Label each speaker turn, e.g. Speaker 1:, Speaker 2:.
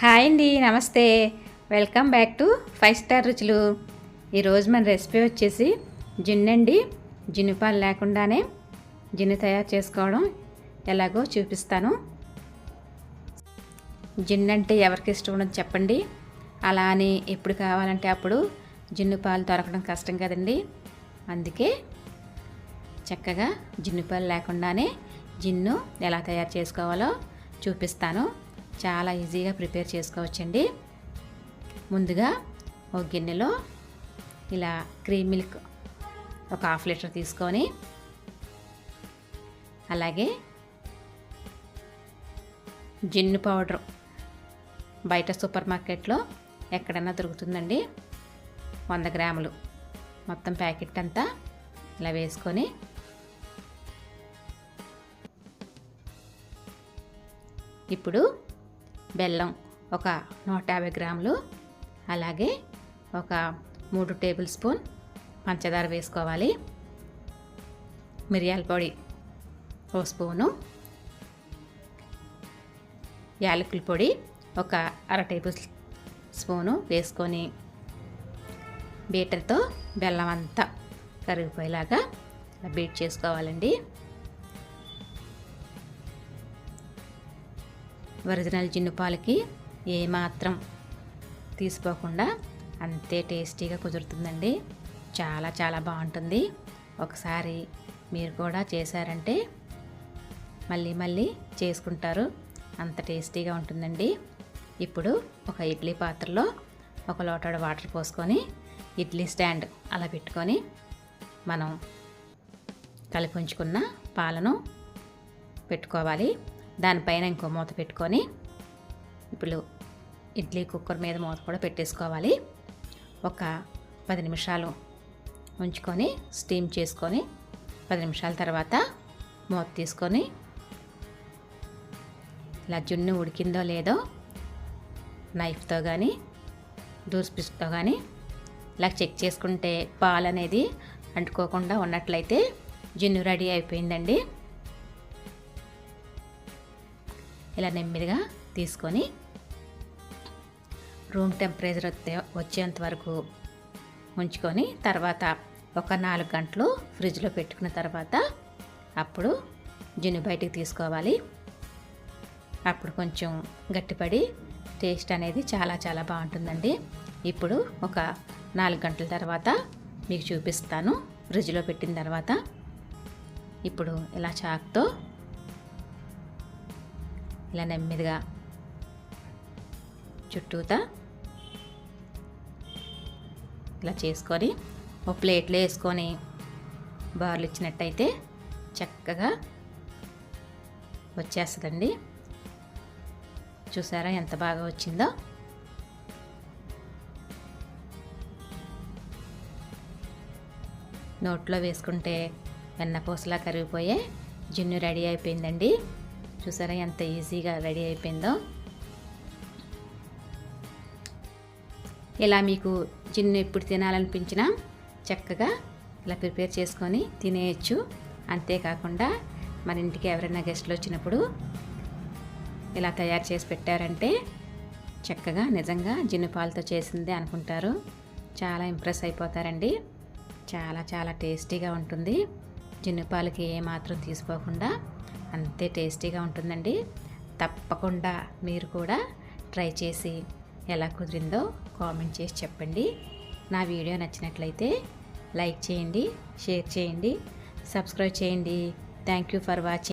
Speaker 1: Hi అండి నమస్తే. Welcome back to five star రుచులు. ఈరోజు మన రెసిపీ వచ్చేసి జిన్నండి. జిన్ను పాలు లేకుండానే జిన్ను తయారు చేసుకోవడం ఎలాగో చూపిస్తాను. జిన్ను అంటే ఎవరికి ఇష్టం ఉండదు చెప్పండి. అలా అని ఎప్పుడు కావాలంటే అప్పుడు జిన్ను పాలు దొరకడం కష్టం కదండి. అందుకే చక్కగా జిన్ను పాలు లేకుండానే జిన్ను ఎలా తయారు చేసుకోవాలో చూపిస్తాను. చాలా ఈజీగా ప్రిపేర్ చేసుకోవచ్చండి. ముందుగా ఒక గిన్నెలో ఇలా క్రీమ్ మిల్క్ ఒక హాఫ్ లీటర్ తీసుకొని అలాగే జిన్ను పౌడర్ బయట సూపర్ మార్కెట్లో ఎక్కడన్నా దొరుకుతుందండి. వంద గ్రాములు. మొత్తం ప్యాకెట్ అంతా ఇలా వేసుకొని ఇప్పుడు బెల్లం ఒక నూట యాభై గ్రాములు. అలాగే ఒక మూడు టేబుల్ స్పూన్ పంచదార వేసుకోవాలి. మిరియాల పొడి ఓ స్పూను. యాలకుల పొడి ఒక అర టేబుల్ స్పూను వేసుకొని బీటర్తో బెల్లం అంతా కరిగిపోయేలాగా బీట్ చేసుకోవాలండి. ఒరిజినల్ జిన్ను పాలకి ఏమాత్రం తీసుకోకుండా అంతే టేస్టీగా కుదురుతుందండి. చాలా చాలా బాగుంటుంది. ఒకసారి మీరు కూడా చేశారంటే మళ్ళీ మళ్ళీ చేసుకుంటారు. అంత టేస్టీగా ఉంటుందండి. ఇప్పుడు ఒక ఇడ్లీ పాత్రలో ఒక లోటాడు వాటర్ పోసుకొని ఇడ్లీ స్టాండ్ అలా పెట్టుకొని మనం కలిపి ఉంచుకున్న పాలను పెట్టుకోవాలి. దానిపైన ఇంకో మూత పెట్టుకొని ఇప్పుడు ఇడ్లీ కుక్కర్ మీద మూత కూడా పెట్టేసుకోవాలి. ఒక పది నిమిషాలు ఉంచుకొని స్టీమ్ చేసుకొని పది నిమిషాల తర్వాత మూత తీసుకొని ఇలా జున్ను ఉడికిందో లేదో నైఫ్తో కానీ దూసిపిస్తో కానీ ఇలా చెక్ చేసుకుంటే పాలు అనేది అంటుకోకుండా ఉన్నట్లయితే జున్ను రెడీ అయిపోయిందండి. ఇలా నెమ్మదిగా తీసుకొని రూమ్ టెంపరేచర్ వచ్చేంత వరకు ఉంచుకొని తర్వాత ఒక నాలుగు గంటలు ఫ్రిడ్జ్లో పెట్టుకున్న తర్వాత అప్పుడు జిన్ను బయటికి తీసుకోవాలి. అప్పుడు కొంచెం గట్టిపడి టేస్ట్ అనేది చాలా చాలా బాగుంటుందండి. ఇప్పుడు ఒక నాలుగు గంటల తర్వాత మీకు చూపిస్తాను. ఫ్రిడ్జ్లో పెట్టిన తర్వాత ఇప్పుడు ఇలా చాక్తో ఇలా నెమ్మదిగా చుట్టూతా ఇలా చేసుకొని ఒక ప్లేట్లో వేసుకొని బార్లు ఇచ్చినట్టయితే చక్కగా వచ్చేస్తుందండి. చూసారా ఎంత బాగా వచ్చిందో? నోట్లో వేసుకుంటే వెన్నపూసలా కరిగిపోయే జున్ను రెడీ అయిపోయిందండి. చూసారా ఎంత ఈజీగా రెడీ అయిపోయిందో. ఇలా మీకు చిన్న ఎప్పుడు తినాలనిపించినా చక్కగా ఇలా ప్రిపేర్ చేసుకొని తినేయచ్చు. అంతేకాకుండా మన ఇంటికి ఎవరైనా గెస్ట్లు వచ్చినప్పుడు ఇలా తయారు చేసి పెట్టారంటే చక్కగా నిజంగా జిన్ను పాలతో చేసిందే అనుకుంటారు. చాలా ఇంప్రెస్ అయిపోతారండి. చాలా చాలా టేస్టీగా ఉంటుంది. జిన్ను పాలకి ఏమాత్రం తీసుకోకుండా అంతే టేస్టీగా ఉంటుందండి. తప్పకుండా మీరు కూడా ట్రై చేసి ఎలా కుదిరిందో కామెంట్ చేసి చెప్పండి. నా వీడియో నచ్చినట్లయితే లైక్ చేయండి షేర్ చేయండి సబ్స్క్రైబ్ చేయండి. Thank you for watching.